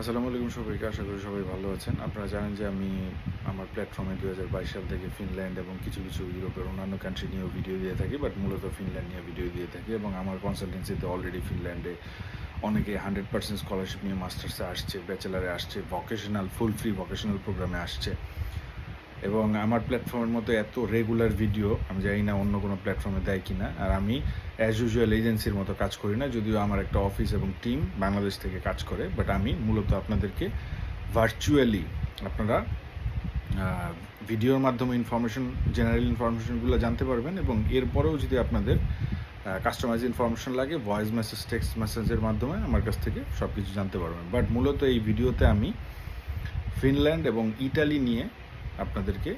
আসসালামু আলাইকুম সবাইকে, আশা করি সবাই ভালো আছেন। আপনারা জানেন যে আমি আমার প্ল্যাটফর্মে দু বাইশ সাল থেকে ফিনল্যান্ড এবং কিছু কিছু ইউরোপের অন্যান্য কান্ট্রি নিয়েও ভিডিও দিয়ে থাকি বাট মূলত ফিনল্যান্ড নিয়ে ভিডিও দিয়ে থাকি এবং আমার কনসালটেন্সিতে অলরেডি ফিনল্যান্ডে অনেকে হান্ড্রেড পার্সেন্ট স্কলারশিপ নিয়ে মাস্টার্সে আসছে ব্যাচেলারে আসছে ভকেশনাল ফুল ফ্রি ভকেশনাল প্রোগ্রামে আসছে। এবং আমার প্ল্যাটফর্মের মতো এত রেগুলার ভিডিও আমি জানি না অন্য কোনো প্ল্যাটফর্মে দেয় কি না আর আমি অ্যাজ ইউজুয়াল এজেন্সির মতো কাজ করি না, যদিও আমার একটা অফিস এবং টিম বাংলাদেশ থেকে কাজ করে বাট আমি মূলত আপনাদেরকে ভার্চুয়ালি আপনারা ভিডিওর মাধ্যমে ইনফরমেশন জেনারেল ইনফরমেশনগুলো জানতে পারবেন এবং এরপরেও যদি আপনাদের কাস্টমাইজ ইনফরমেশন লাগে ভয়েস মেসেজ টেক্সট মেসেজের মাধ্যমে আমার কাছ থেকে সব কিছু জানতে পারবেন। বাট মূলত এই ভিডিওতে আমি ফিনল্যান্ড এবং ইটালি নিয়ে আপনাদেরকে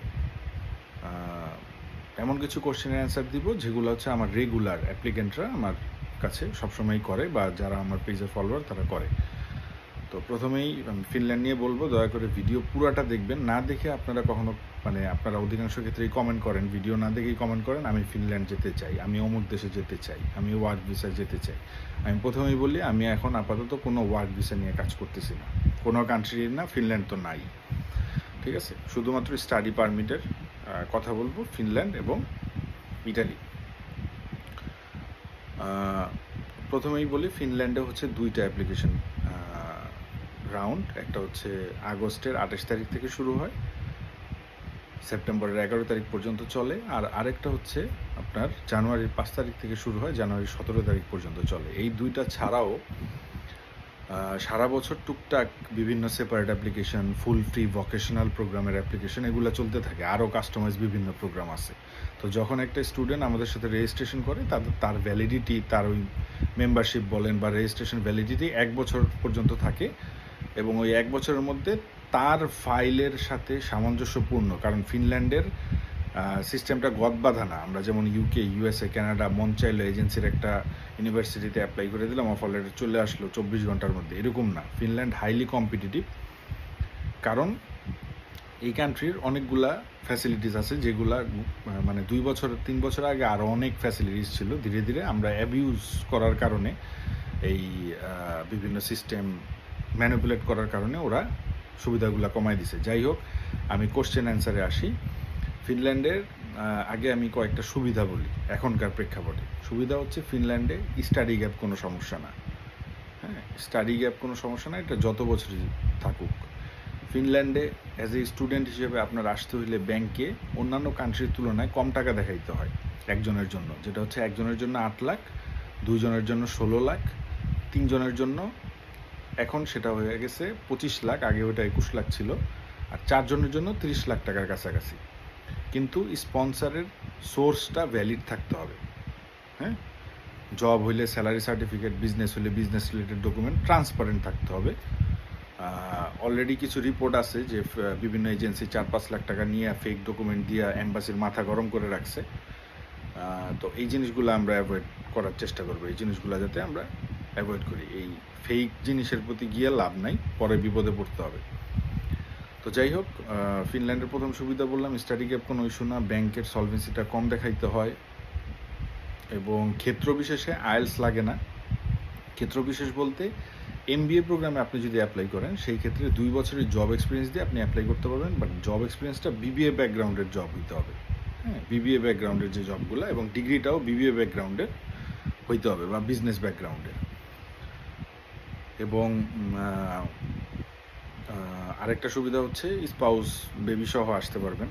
এমন কিছু কোশ্চেনের অ্যান্সার দিব, যেগুলো হচ্ছে আমার রেগুলার অ্যাপ্লিকেন্টরা আমার কাছে সবসময় করে বা যারা আমার পেজের ফলোয়ার তারা করে। তো প্রথমেই আমি ফিনল্যান্ড নিয়ে বলব, দয়া করে ভিডিও পুরাটা দেখবেন। না দেখে আপনারা কখনো মানে আপনারা অধিকাংশ ক্ষেত্রেই কমেন্ট করেন। ভিডিও না দেখেই কমেন্ট করেন, আমি ফিনল্যান্ড যেতে চাই, আমি অমুক দেশে যেতে চাই, আমি ওয়ার্ক ভিসা যেতে চাই। আমি প্রথমেই বলি, আমি এখন আপাতত কোনো ওয়ার্ক ভিসা নিয়ে কাজ করতেছি না। কোনো কান্ট্রির না ফিনল্যান্ড তো নাই। ঠিক আছে। শুধুমাত্র স্টাডি পারমিটের কথা বলব ফিনল্যান্ড এবং ইটালি প্রথমেই বলি ফিনল্যান্ডে হচ্ছে দুইটা অ্যাপ্লিকেশন রাউন্ড একটা হচ্ছে আগস্টের আঠাশ তারিখ থেকে শুরু হয় সেপ্টেম্বরের এগারো তারিখ পর্যন্ত চলে, আর আরেকটা হচ্ছে আপনার জানুয়ারির পাঁচ তারিখ থেকে শুরু হয় জানুয়ারির সতেরো তারিখ পর্যন্ত চলে। এই দুইটা ছাড়াও সারা বছর টুকটাক বিভিন্ন separate application full free vocational প্রোগ্রামের অ্যাপ্লিকেশন এগুলো চলতে থাকে। আরও কাস্টমাইজ বিভিন্ন প্রোগ্রাম আছে। তো যখন একটা স্টুডেন্ট আমাদের সাথে রেজিস্ট্রেশন করে তাদের তার ভ্যালিডিটি তার ওই মেম্বারশিপ বলেন বা রেজিস্ট্রেশন ভ্যালিডিটি এক বছর পর্যন্ত থাকে এবং ওই এক বছরের মধ্যে তার ফাইলের সাথে সামঞ্জস্যপূর্ণ। কারণ ফিনল্যান্ডের সিস্টেমটা গদ বাঁধা না আমরা যেমন ইউকে ইউএসএ কানাডা মন চাইলো এজেন্সির একটা ইউনিভার্সিটিতে অ্যাপ্লাই করে দিলাম অফার লেটার চলে আসলো চব্বিশ ঘণ্টার মধ্যে। এরকম না। ফিনল্যান্ড হাইলি কম্পিটিটিভ কারণ এই কান্ট্রির অনেকগুলা ফ্যাসিলিটিস আছে, যেগুলা মানে দুই বছর, তিন বছর আগে আরও অনেক ফ্যাসিলিটিস ছিল। ধীরে ধীরে আমরা অ্যাবিউজ করার কারণে, এই বিভিন্ন সিস্টেম ম্যানিপুলেট করার কারণে ওরা সুবিধাগুলো কমাই দিছে। যাই হোক, আমি কোশ্চেন অ্যান্সারে আসি। ফিনল্যান্ডের আগে আমি কয়েকটা সুবিধা বলি, এখনকার প্রেক্ষাপটে। সুবিধা হচ্ছে ফিনল্যান্ডে স্টাডি গ্যাপ কোনো সমস্যা না। হ্যাঁ স্টাডি গ্যাপ কোনো সমস্যা না, এটা যত বছরই থাকুক। ফিনল্যান্ডে অ্যাজ এ স্টুডেন্ট হিসেবে আপনার আসতে হইলে ব্যাংকে অন্যান্য কান্ট্রির তুলনায় কম টাকা দেখাইতে হয় একজনের জন্য। যেটা হচ্ছে একজনের জন্য আট লাখ, দুইজনের জন্য ষোলো লাখ, তিনজনের জন্য এখন সেটা হয়ে গেছে পঁচিশ লাখ, আগে ওটা একুশ লাখ ছিল, আর চারজনের জন্য তিরিশ লাখ টাকার কাছাকাছি। কিন্তু স্পন্সারের সোর্সটা ভ্যালিড থাকতে হবে। হ্যাঁ? জব হইলে স্যালারি সার্টিফিকেট বিজনেস হলে বিজনেস রিলেটেড ডকুমেন্ট ট্রান্সপারেন্ট থাকতে হবে। অলরেডি কিছু রিপোর্ট আছে যে বিভিন্ন এজেন্সি চার পাঁচ লাখ টাকা নিয়ে ফেক ডকুমেন্ট দিয়ে অ্যাম্বাসির মাথা গরম করে রাখছে। তো এই জিনিসগুলো আমরা অ্যাভয়েড করার চেষ্টা করব। এই জিনিসগুলো যাতে আমরা অ্যাভয়েড করি। এই ফেক জিনিসের প্রতি গিয়ে লাভ নাই, পরে বিপদে পড়তে হবে। তো যাই হোক ফিনল্যান্ডের প্রথম সুবিধা বললাম স্টাডি গ্যাপ কোনো ইস্যু না, ব্যাংকের সলভেন্সিটা কম দেখাইতে হয়। এবং ক্ষেত্র বিশেষে আয়েলস লাগে না। ক্ষেত্র বিশেষ বলতে এমবিএ প্রোগ্রামে আপনি যদি অ্যাপ্লাই করেন, সেই ক্ষেত্রে দুই বছরের জব এক্সপিরিয়েন্স দিয়ে আপনি অ্যাপ্লাই করতে পারবেন বাট জব এক্সপিরিয়েন্সটা বিবিএ ব্যাকগ্রাউন্ডের জব হইতে হবে। হ্যাঁ বিবিএ ব্যাকগ্রাউন্ডের যে জবগুলো এবং ডিগ্রিটাও বিবিএ ব্যাকগ্রাউন্ডের হইতে হবে, বা বিজনেস ব্যাকগ্রাউন্ডের এবং আরেকটা সুবিধা হচ্ছে স্পাউস বেবি সহ আসতে পারবেন।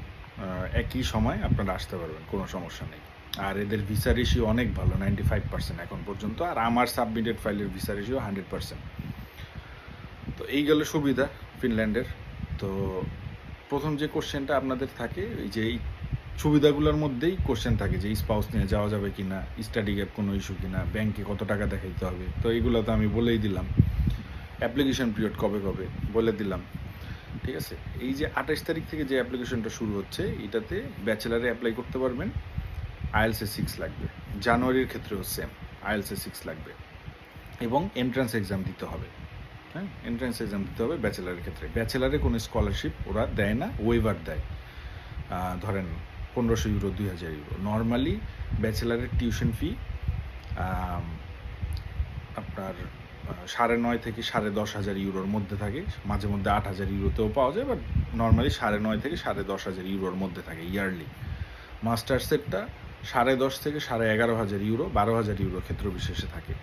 একই সময় আপনারা আসতে পারবেন, কোনো সমস্যা নেই। আর এদের ভিসা রেশিও অনেক ভালো নাইনটি ফাইভ পার্সেন্ট এখন পর্যন্ত। আর আমার সাবমিটেড ফাইলের ভিসা রেশিও হান্ড্রেড পার্সেন্ট তো এই গেল সুবিধা ফিনল্যান্ডের। তো প্রথম যে কোশ্চেনটা আপনাদের থাকে, এই যে এই সুবিধাগুলোর মধ্যেই কোশ্চেন থাকে যে স্পাউস নিয়ে যাওয়া যাবে কি না স্টাডি গ্যাপ কোনো ইস্যু কিনা ব্যাংকে কত টাকা দেখাইতে হবে। তো এইগুলো তো আমি বলেই দিলাম। অ্যাপ্লিকেশন পিরিয়ড কবে কবে বলে দিলাম। ঠিক আছে? এই যে আঠাশ তারিখ থেকে যে অ্যাপ্লিকেশনটা শুরু হচ্ছে, এটাতে ব্যাচেলারে অ্যাপ্লাই করতে পারবেন। আইএলসে সিক্স লাগবে। জানুয়ারির ক্ষেত্রেও সেম আইএলসে সিক্স লাগবে। এবং এন্ট্রান্স এক্সাম দিতে হবে। হ্যাঁ এন্ট্রান্স এক্সাম দিতে হবে ব্যাচেলারের ক্ষেত্রে। ব্যাচেলারে কোনো স্কলারশিপ ওরা দেয় না ওয়েভার দেয়। ধরেন পনেরোশো ইউরো দুই হাজার ইউরো নর্মালি ব্যাচেলারের টিউশন ফি আপনার সাড়ে নয় থেকে সাড়ে দশ হাজার ইউরোর মধ্যে থাকে। মাঝে মধ্যে আট হাজার ইউরোতেও পাওয়া যায় বাট নর্মালি সাড়ে নয় থেকে সাড়ে দশ হাজার ইউরোর মধ্যে থাকে ইয়ারলি মাস্টার সেটটা সাড়ে দশ থেকে সাড়ে এগারো হাজার ইউরো, বারো হাজার ইউরো ক্ষেত্র বিশেষে থাকে।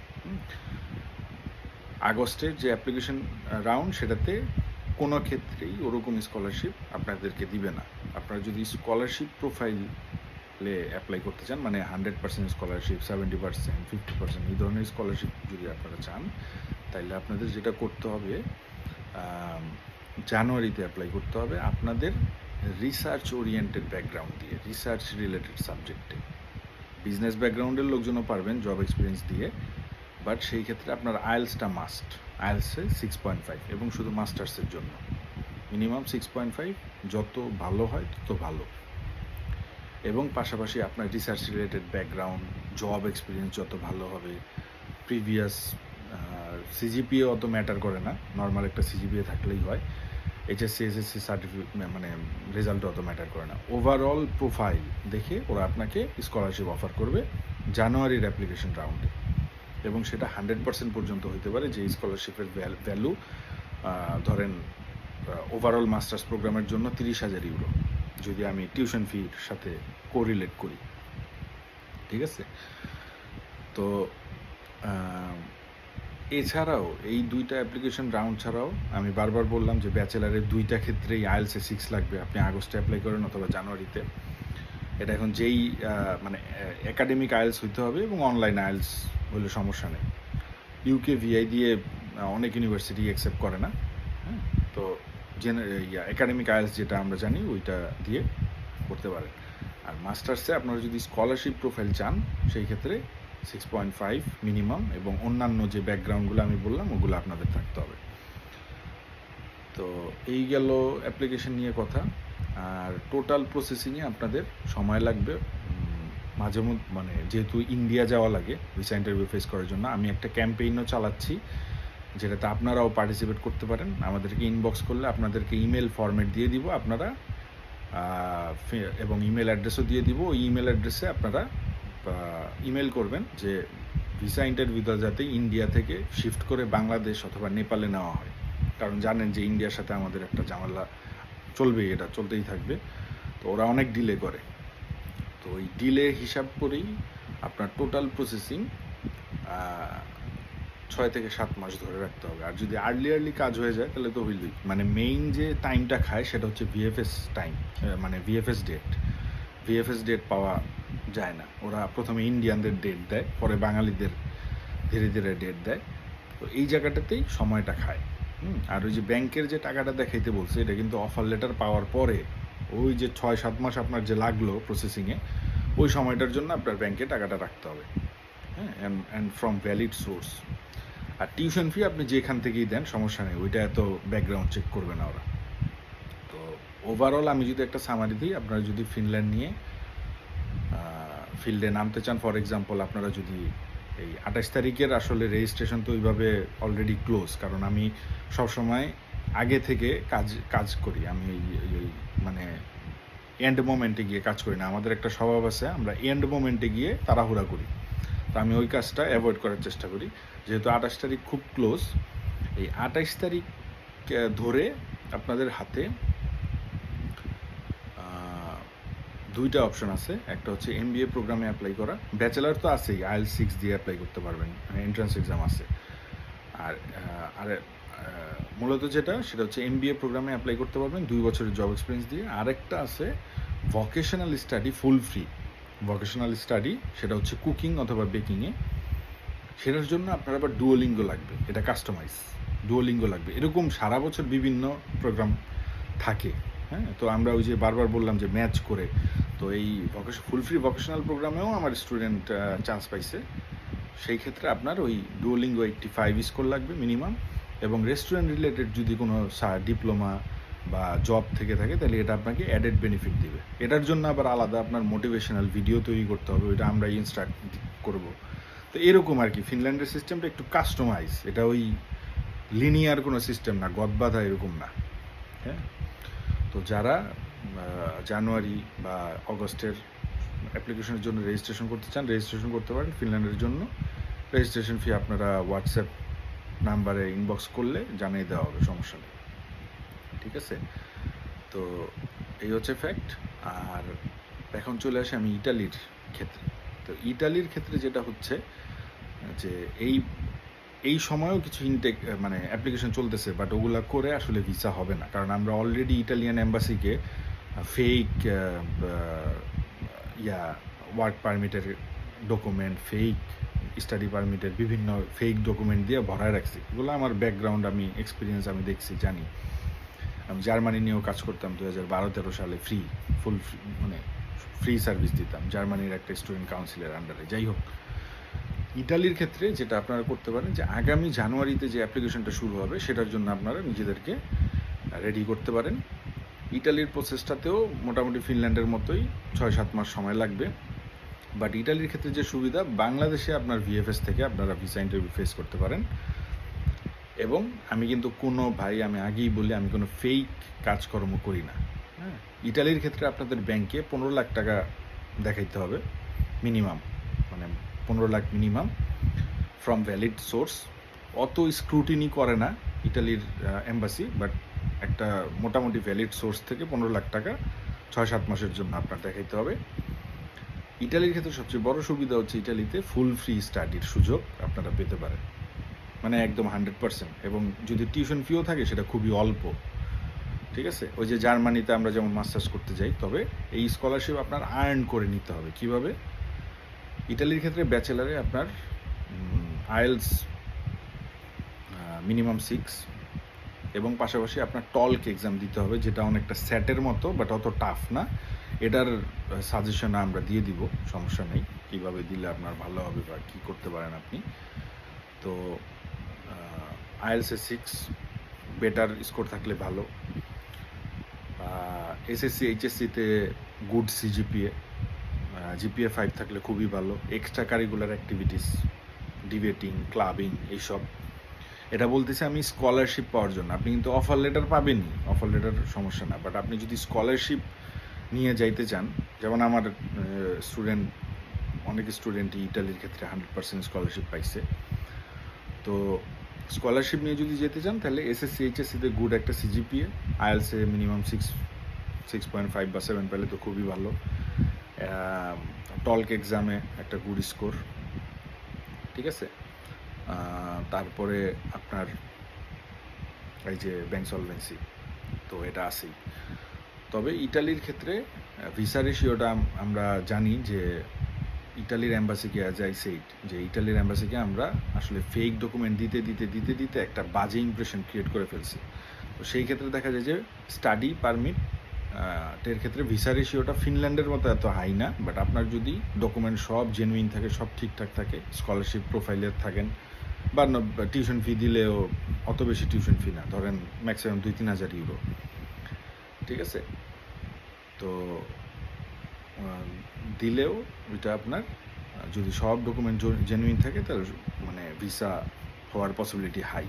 আগস্টের যে অ্যাপ্লিকেশন রাউন্ড সেটাতে কোনো ক্ষেত্রেই ওরকম স্কলারশিপ আপনাদেরকে দিবে না। আপনারা যদি স্কলারশিপ প্রোফাইলে অ্যাপ্লাই করতে চান মানে hundred percent scholarship seventy percent fifty percent এই ধরনের স্কলারশিপ যদি আপনারা চান তাহলে আপনাদের যেটা করতে হবে জানুয়ারিতে অ্যাপ্লাই করতে হবে আপনাদের রিসার্চ ওরিয়েন্টেড ব্যাকগ্রাউন্ড দিয়ে রিসার্চ রিলেটেড সাবজেক্টে বিজনেস ব্যাকগ্রাউন্ডের লোকজনও পারবেন জব এক্সপিরিয়েন্স দিয়ে বাট সেই ক্ষেত্রে আপনার আইএলসটা মাস্ট আইএলসে সিক্স পয়েন্ট ফাইভ এবং শুধু মাস্টার্সের জন্য। মিনিমাম সিক্স পয়েন্ট ফাইভ যত ভালো হয় তত ভালো। এবং পাশাপাশি আপনার research related background job experience যত ভালো হবে প্রিভিয়াস সিজিপিএ অত ম্যাটার করে না নর্মাল একটা সিজিপিএ থাকলেই হয় এইচএসসি এসএসসি সার্টিফিকেট মানে রেজাল্ট অত ম্যাটার করে না। ওভারঅল প্রোফাইল দেখে ওরা আপনাকে স্কলারশিপ অফার করবে জানুয়ারির অ্যাপ্লিকেশন রাউন্ডে এবং সেটা হান্ড্রেড পার্সেন্ট পর্যন্ত হতে পারে যে স্কলারশিপের ভ্যালু ধরেন ওভারঅল মাস্টার্স প্রোগ্রামের জন্য তিরিশ হাজার ইউরো যদি আমি টিউশন ফির সাথে কোরিলেট করি। ঠিক আছে? তো এছাড়াও এই দুইটা অ্যাপ্লিকেশন রাউন্ড ছাড়াও আমি বারবার বললাম যে ব্যাচেলারের দুইটা ক্ষেত্রেই আইএলসে সিক্স লাগবে। আপনি আগস্টে অ্যাপ্লাই করেন অথবা জানুয়ারিতে। এটা এখন যেই মানে একাডেমিক আইএলস হইতে হবে এবং অনলাইন আইএলস হলে সমস্যা নেই। ইউকে ভিআই দিয়ে অনেক ইউনিভার্সিটি অ্যাকসেপ্ট করে না। হ্যাঁ? তো একাডেমিক আইএলস যেটা আমরা জানি, ওইটা দিয়ে করতে পারেন। আর মাস্টার্সে আপনারা যদি স্কলারশিপ প্রোফাইল চান, সেই ক্ষেত্রে সিক্স পয়েন্ট ফাইভ মিনিমাম এবং অন্যান্য যে ব্যাকগ্রাউন্ডগুলো আমি বললাম, ওগুলো আপনাদের থাকতে হবে। তো এই গেল অ্যাপ্লিকেশন নিয়ে কথা। আর টোটাল প্রসেসিংয়ে আপনাদের সময় লাগবে মাঝে মধ্যে মানে যেহেতু ইন্ডিয়া যাওয়া লাগে ভিসা ইন্টারভিউ ফেস করার জন্য, আমি একটা ক্যাম্পেইনও চালাচ্ছি। যেটাতে আপনারাও পার্টিসিপেট করতে পারেন। আমাদেরকে ইনবক্স করলে আপনাদেরকে ইমেল ফরম্যাট দিয়ে দিব। আপনারা এবং ইমেল অ্যাড্রেসও দিয়ে দিব। ওই ইমেল অ্যাড্রেসে আপনারা ইমেল করবেন যে ভিসা ইন্টারভিউটা যাতে ইন্ডিয়া থেকে শিফট করে বাংলাদেশ অথবা নেপালে নেওয়া হয়। কারণ জানেন যে ইন্ডিয়ার সাথে আমাদের একটা ঝামেলা চলবেই, এটা চলতেই থাকবে। তো ওরা অনেক ডিলে করে। তো ওই ডিলে হিসাব করেই আপনার টোটাল প্রসেসিং ছয় থেকে সাত মাস ধরে রাখতে হবে। আর যদি আর্লি আর্লি কাজ হয়ে যায় তাহলে তো হইলই মানে মেইন যে টাইমটা খায় সেটা হচ্ছে ভিএফএস টাইম মানে ভিএফএস ডেট ভিএফএস ডেট পাওয়া যায় না। ওরা প্রথমে ইন্ডিয়ানদের ডেট দেয় পরে বাঙালিদের ধীরে ধীরে ডেট দেয়। তো এই জায়গাটাতেই সময়টা খায়। হুম, আর ওই যে ব্যাংকের যে টাকাটা দেখাইতে বলছে এটা কিন্তু অফার লেটার পাওয়ার পরে ওই যে ছয় সাত মাস আপনার যে লাগল প্রসেসিংয়ে ওই সময়টার জন্য আপনার ব্যাংকে টাকাটা রাখতে হবে। হ্যাঁ অ্যান্ড ফ্রম ভ্যালিড সোর্স আর টিউশন ফি আপনি যেখান থেকেই দেন, সমস্যা নেই, ওইটা এত ব্যাকগ্রাউন্ড চেক করবে না ওরা। তো ওভারঅল আমি যদি একটা সামারি দিই, আপনারা যদি ফিনল্যান্ড নিয়ে ফিল্ডে নামতে চান ফর এক্সাম্পল আপনারা যদি এই আঠাশ তারিখের আসলে রেজিস্ট্রেশন তো ওইভাবে অলরেডি ক্লোজ কারণ আমি সবসময় আগে থেকে কাজ কাজ করি। আমি এই মানে এন্ড মোমেন্টে গিয়ে কাজ করি না। আমাদের একটা স্বভাব আছে, আমরা এন্ড মোমেন্টে গিয়ে তাড়াহুড়া করি। তো আমি ওই কাজটা অ্যাভয়েড করার চেষ্টা করি। যেহেতু আঠাশ তারিখ খুব ক্লোজ এই আঠাশ তারিখ ধরে আপনাদের হাতে দুইটা অপশন আছে। একটা হচ্ছে এমবিএ প্রোগ্রামে অ্যাপ্লাই করা। ব্যাচেলার তো আছেই আইএল সিক্স দিয়ে অ্যাপ্লাই করতে পারবেন মানে এন্ট্রান্স এক্সাম আছে। আর আর মূলত যেটা, সেটা হচ্ছে এমবিএ প্রোগ্রামে অ্যাপ্লাই করতে পারবেন দুই বছরের জব এক্সপিরিয়েন্স দিয়ে। আরেকটা আছে vocational study full free vocational study সেটা হচ্ছে কুকিং অথবা বেকিংয়ে সেটার জন্য আপনার আবার ডুয়োলিঙ্গ লাগবে, এটা কাস্টমাইজ ডুয়োলিঙ্গ লাগবে। এরকম সারা বছর বিভিন্ন প্রোগ্রাম থাকে হ্যাঁ? তো আমরা ওই যে বারবার বললাম যে ম্যাচ করে, তো এই ফুল ফ্রি ভকেশনাল প্রোগ্রামেও আমার স্টুডেন্ট চান্স পাইছে। সেই ক্ষেত্রে আপনার ওই ডুয়োলিঙ্গো এইটটি ফাইভ স্কোর লাগবে মিনিমাম এবং রেস্টুরেন্ট রিলেটেড যদি কোনো ডিপ্লোমা বা জব থেকে থাকে, তাহলে এটা আপনাকে অ্যাডেড বেনিফিট দিবে। এটার জন্য আবার আলাদা আপনার মোটিভেশনাল ভিডিও তৈরি করতে হবে, ওইটা আমরা ইনস্ট্রাক্ট করব। তো এরকম আর কি ফিনল্যান্ডের সিস্টেমটা একটু কাস্টমাইজ এটা ওই লিনিয়ার কোনো সিস্টেম না, গদবাধা এরকম না। হ্যাঁ? তো যারা জানুয়ারি বা অগস্টের অ্যাপ্লিকেশনের জন্য রেজিস্ট্রেশন করতে চান রেজিস্ট্রেশন করতে পারেন ফিনল্যান্ডের জন্য। রেজিস্ট্রেশন ফি আপনারা হোয়াটসঅ্যাপ নাম্বারে ইনবক্স করলে জানিয়ে দেওয়া হবে, সমস্যা নেই। ঠিক আছে? তো এই হচ্ছে ফ্যাক্ট আর এখন চলে আসে আমি ইটালির ক্ষেত্রে। তো ইটালির ক্ষেত্রে যেটা হচ্ছে, যে এই এই সময়েও কিছু ইনটেক মানে অ্যাপ্লিকেশন চলতেছে বাট ওগুলো করে আসলে ভিসা হবে না। কারণ আমরা অলরেডি ইটালিয়ান এম্বাসিকে ফেক ইয়া ওয়ার্ক পারমিটের ডকুমেন্ট ফেক স্টাডি পারমিটের বিভিন্ন ফেক ডকুমেন্ট দিয়ে ভরায় রাখছি। এগুলো আমার ব্যাকগ্রাউন্ড আমি এক্সপিরিয়েন্স আমি দেখছি, জানি। আমি জার্মানি নিয়েও কাজ করতাম দু হাজার বারো তেরো সালে ফ্রি ফুল মানে ফ্রি সার্ভিস দিতাম, জার্মানির একটা স্টুডেন্ট কাউন্সিলের আন্ডারে যাই হোক ইটালির ক্ষেত্রে যেটা আপনারা করতে পারেন যে, আগামী জানুয়ারিতে যে অ্যাপ্লিকেশনটা শুরু হবে, সেটার জন্য আপনারা নিজেদেরকে রেডি করতে পারেন। ইটালির প্রসেসটাতেও মোটামুটি ফিনল্যান্ডের মতোই ছয় সাত মাস সময় লাগবে। বাট ইটালির ক্ষেত্রে যে সুবিধা, বাংলাদেশে আপনার ভিএফএস থেকে আপনারা ভিসা ইন্টারভিউ ফেস করতে পারেন। এবং আমি কিন্তু কোনো ভাই আমি আগেই বলি, আমি কোনো ফেক কাজকর্ম করি না। হ্যাঁ? ইটালির ক্ষেত্রে আপনাদের ব্যাংকে পনেরো লাখ টাকা দেখাইতে হবে মিনিমাম মানে পনেরো lakh minimum from valid source অত স্ক্রুটিনি করে না ইটালির এম্বাসি বাট একটা মোটামুটি ভ্যালিড সোর্স থেকে পনেরো লাখ টাকা ছয় সাত মাসের জন্য আপনার দেখাইতে হবে। ইটালির ক্ষেত্রে সবচেয়ে বড় সুবিধা হচ্ছে ইটালিতে ফুল ফ্রি স্টাডির সুযোগ আপনারা পেতে পারেন। মানে একদম হান্ড্রেড পার্সেন্ট। এবং যদি টিউশন ফিও থাকে, সেটা খুবই অল্প। ঠিক আছে? ওই যে জার্মানিতে আমরা যেমন মাস্টার্স করতে যাই, তবে এই স্কলারশিপ আপনার আর্ন করে নিতে হবে। কীভাবে? ইটালির ক্ষেত্রে ব্যাচেলারে আপনার আইএলস মিনিমাম সিক্স, এবং পাশাপাশি আপনার টলক এক্সাম দিতে হবে, যেটা অনেকটা স্যাটের মতো, বাট অত টাফ না। এটার সাজেশন আমরা দিয়ে দিব, সমস্যা নেই। কীভাবে দিলে আপনার ভালো হবে বা কী করতে পারেন আপনি? তো আইএলসে সিক্স বেটার স্কোর থাকলে ভালো। এসএসসি এইচএসসিতে গুড সিজিপিএ জিপিএ ফাইভ থাকলে খুবই ভালো। Extra curricular activities debating clubbing এইসব। এটা বলতেছি আমি স্কলারশিপ পাওয়ার জন্য। আপনি কিন্তু অফার লেটার পাবেনই অফার লেটার সমস্যা না। বাট আপনি যদি স্কলারশিপ নিয়ে যাইতে চান, যেমন আমার স্টুডেন্ট অনেক স্টুডেন্টই ইটালির ক্ষেত্রে হান্ড্রেড পার্সেন্ট স্কলারশিপ পাইছে। তো স্কলারশিপ নিয়ে যদি যেতে চান, তাহলে এসএসসি এইচএসসিতে গুড একটা CGPA আইএলসে minimum six six point five বা সেভেন পেলে তো খুবই ভালো। টলক এক্সামে একটা গুড স্কোর ঠিক আছে? তারপরে আপনার এই যে ব্যাংক সলভেন্সি তো এটা আছেই। তবে ইটালির ক্ষেত্রে ভিসা রেশিওটা আমরা জানি যে ইটালির অ্যাম্বাসিকে অ্যাজ আই সেইট যে ইটালির অ্যাম্বাসিকে আমরা আসলে ফেক ডকুমেন্ট দিতে দিতে দিতে দিতে একটা বাজে ইমপ্রেশন ক্রিয়েট করে ফেলছি। তো সেই ক্ষেত্রে দেখা যায় যে স্টাডি পারমিট এর ক্ষেত্রে ভিসা রেশিওটা ফিনল্যান্ডের মতো এত হাই না বাট আপনার যদি ডকুমেন্ট সব জেনুইন থাকে, সব ঠিকঠাক থাকে স্কলারশিপ প্রোফাইলের থাকেন, বা টিউশন ফি দিলেও অত বেশি টিউশন ফি না, ধরেন ম্যাক্সিমাম দুই, তিন হাজার ইউরো ঠিক আছে? তো দিলেও ওইটা আপনার যদি সব ডকুমেন্ট জেনুইন থাকে, তাহলে মানে ভিসা হওয়ার পসিবিলিটি হাই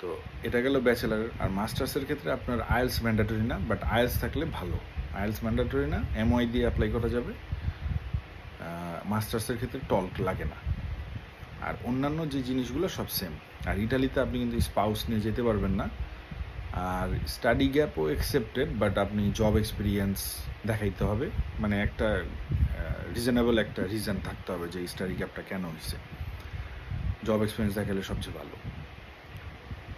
তো এটা গেল ব্যাচেলার আর মাস্টার্সের ক্ষেত্রে আপনার আইএলস ম্যান্ডাটরি না বাট আইএলস থাকলে ভালো। আইএলস ম্যান্ডাটরি না এমওয়াই দিয়ে অ্যাপ্লাই করা যাবে। মাস্টার্সের ক্ষেত্রে টল্ক লাগে না। আর অন্যান্য যে জিনিসগুলো সব সেম আর ইটালিতে আপনি কিন্তু স্পাউস নিয়ে যেতে পারবেন না। আর স্টাডি গ্যাপও অ্যাকসেপ্টেড বাট আপনি জব এক্সপিরিয়েন্স দেখাইতে হবে। মানে একটা রিজনেবল একটা রিজন থাকতে হবে যে স্টাডি গ্যাপটা কেন হয়েছে জব এক্সপিরিয়েন্স দেখালে সবচেয়ে ভালো।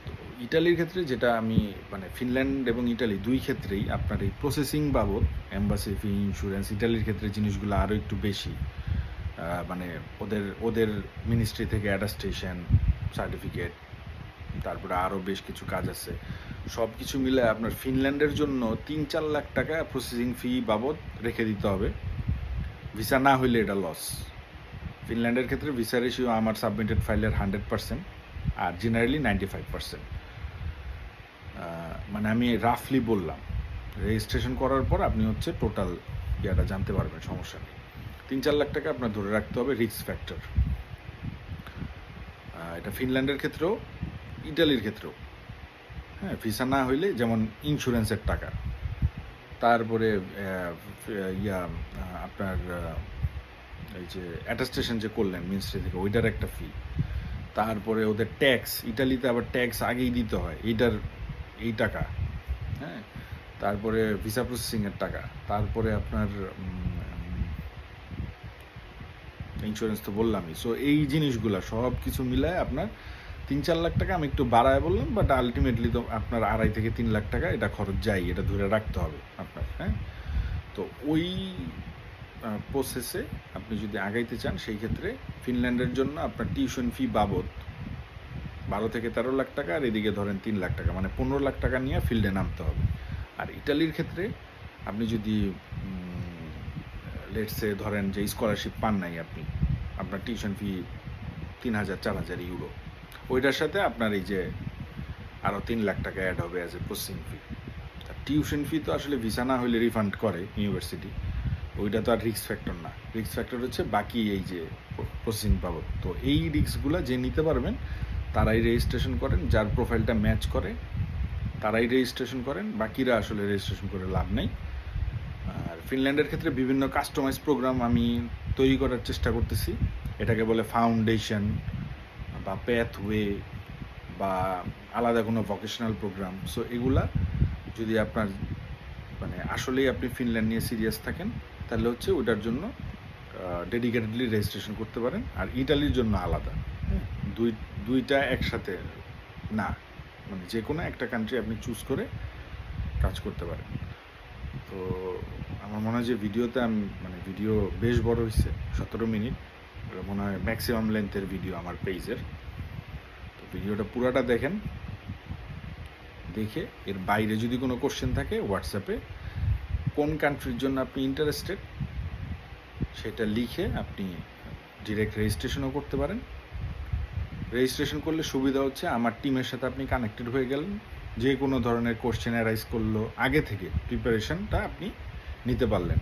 তো ইটালির ক্ষেত্রে যেটা আমি মানে ফিনল্যান্ড এবং ইটালি দুই ক্ষেত্রেই আপনার এই প্রসেসিং বাবদ অ্যাম্বাসি ফি ইন্স্যুরেন্স ইটালির ক্ষেত্রে জিনিসগুলো আরও একটু বেশি। মানে ওদের ওদের মিনিস্ট্রি থেকে অ্যাডাস্টেশন সার্টিফিকেট তারপরে আরও বেশ কিছু কাজ আছে। সব কিছু মিলে আপনার ফিনল্যান্ডের জন্য তিন চার লাখ টাকা প্রসেসিং ফি বাবদ রেখে দিতে হবে। ভিসা না হইলে এটা লস ফিনল্যান্ডের ক্ষেত্রে ভিসা রেশিও আমার সাবমিটেড ফাইলের হান্ড্রেড পার্সেন্ট আর জেনারেলি নাইনটি ফাইভ পার্সেন্ট মানে আমি রাফলি বললাম রেজিস্ট্রেশন করার পর আপনি হচ্ছে টোটাল ইয়াটা জানতে পারবেন, সমস্যা নেই। তিন চার লাখ টাকা আপনার ধরে রাখতে হবে রিস্ক ফ্যাক্টর এটা ফিনল্যান্ডের ক্ষেত্রেও ইটালির ক্ষেত্রেও। হ্যাঁ ভিসা না হইলে যেমন ইন্স্যুরেন্সের টাকা। তারপরে ইয়া আপনার এই যে অ্যাটাস্টেশন যে করলেন মিনিস্ট্রি থেকে, ওইটার একটা ফি তারপরে ওদের ট্যাক্স ইটালিতে আবার ট্যাক্স আগেই দিতে হয়, এইটার, এই টাকা। হ্যাঁ তারপরে ভিসা প্রসেসিংয়ের টাকা। তারপরে আপনার ইন্স্যুরেন্স তো বললামই। সো এই জিনিসগুলো সব কিছু মিলায় আপনার তিন চার লাখ টাকা আমি একটু বাড়ায় বললাম বাট আলটিমেটলি তো আপনার আড়াই থেকে তিন লাখ টাকা এটা খরচ যাই, এটা ধরে রাখতে হবে আপনার হ্যাঁ? তো ওই প্রসেসে আপনি যদি আগাইতে চান, সেই ক্ষেত্রে ফিনল্যান্ডের জন্য আপনার টিউশন ফি বাবদ বারো থেকে তেরো লাখ টাকা, আর এদিকে ধরেন তিন লাখ টাকা মানে পনেরো লাখ টাকা নিয়ে ফিল্ডে নামতে হবে। আর ইটালির ক্ষেত্রে আপনি যদি লেটসে ধরেন যে স্কলারশিপ পান নাই আপনি, আপনার টিউশন ফি তিন হাজার, চার হাজার ইউরো। ওইটার সাথে আপনার এই যে আরও তিন লাখ টাকা অ্যাড হবে as a processing fee tuition fee তো আসলে ভিসা না হলে রিফান্ড করে ইউনিভার্সিটি ওইটা তো আর রিক্স ফ্যাক্টর না। রিক্স ফ্যাক্টর হচ্ছে বাকি এই যে প্রসেসিং বাবদ। তো এই রিক্সগুলো যে নিতে পারবেন, তারাই রেজিস্ট্রেশন করেন, যার প্রোফাইলটা ম্যাচ করে, তারাই রেজিস্ট্রেশন করেন, বাকিরা আসলে রেজিস্ট্রেশন করে লাভ নেই। আর ফিনল্যান্ডের ক্ষেত্রে বিভিন্ন কাস্টমাইজ প্রোগ্রাম আমি তৈরি করার চেষ্টা করতেছি। এটাকে বলে ফাউন্ডেশন বা প্যাথওয়ে বা আলাদা কোনো ভকেশনাল প্রোগ্রাম সো এগুলা যদি আপনার মানে আসলেই আপনি ফিনল্যান্ড নিয়ে সিরিয়াস থাকেন তাহলে হচ্ছে ওটার জন্য ডেডিকেটেডলি রেজিস্ট্রেশন করতে পারেন। আর ইটালির জন্য আলাদা। হ্যাঁ দুই দুইটা একসাথে না মানে যে কোনো একটা কান্ট্রি আপনি চুজ করে কাজ করতে পারেন। তো আমার মনে হয় যে ভিডিওতে আমি মানে ভিডিও বেশ বড় হয়েছে সতেরো মিনিট। মনে হয় ম্যাক্সিমাম লেন্থের ভিডিও আমার পেজের তো ভিডিওটা পুরাটা দেখেন। দেখে এর বাইরে যদি কোনো কোশ্চেন থাকে হোয়াটসঅ্যাপে কোন কান্ট্রির জন্য আপনি ইন্টারেস্টেড সেটা লিখে আপনি ডিরেক্ট রেজিস্ট্রেশনও করতে পারেন। রেজিস্ট্রেশন করলে সুবিধা হচ্ছে আমার টিমের সাথে আপনি কানেক্টেড হয়ে গেলেন। যে কোনো ধরনের কোশ্চেন অ্যারাইজ করল আগে থেকে প্রিপারেশনটা আপনি নিতে পারলেন।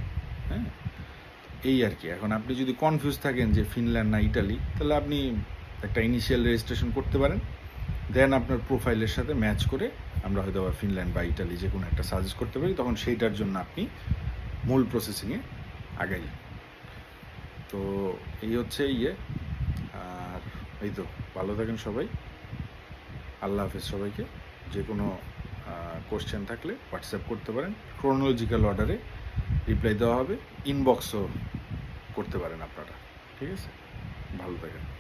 হ্যাঁ? এই আর কি। এখন আপনি যদি কনফিউজ থাকেন যে ফিনল্যান্ড না ইটালি তাহলে আপনি একটা ইনিশিয়াল রেজিস্ট্রেশন করতে পারেন। দেন আপনার প্রোফাইলের সাথে ম্যাচ করে আমরা হয়তো বা ফিনল্যান্ড বা ইটালি যে কোনো একটা সাজেস্ট করতে পারি। তখন সেইটার জন্য আপনি মূল প্রসেসিংয়ে আগাইলেন তো এই হচ্ছে ইয়ে। আর এই তো, ভালো থাকেন সবাই। আল্লাহ হাফেজ সবাইকে। যে কোনো কোশ্চেন থাকলে হোয়াটসঅ্যাপ করতে পারেন। ক্রোনোলজিক্যাল অর্ডারে রিপ্লাই দেওয়া হবে ইনবক্সও করতে পারেন আপনারা। ঠিক আছে? ভালো থাকেন।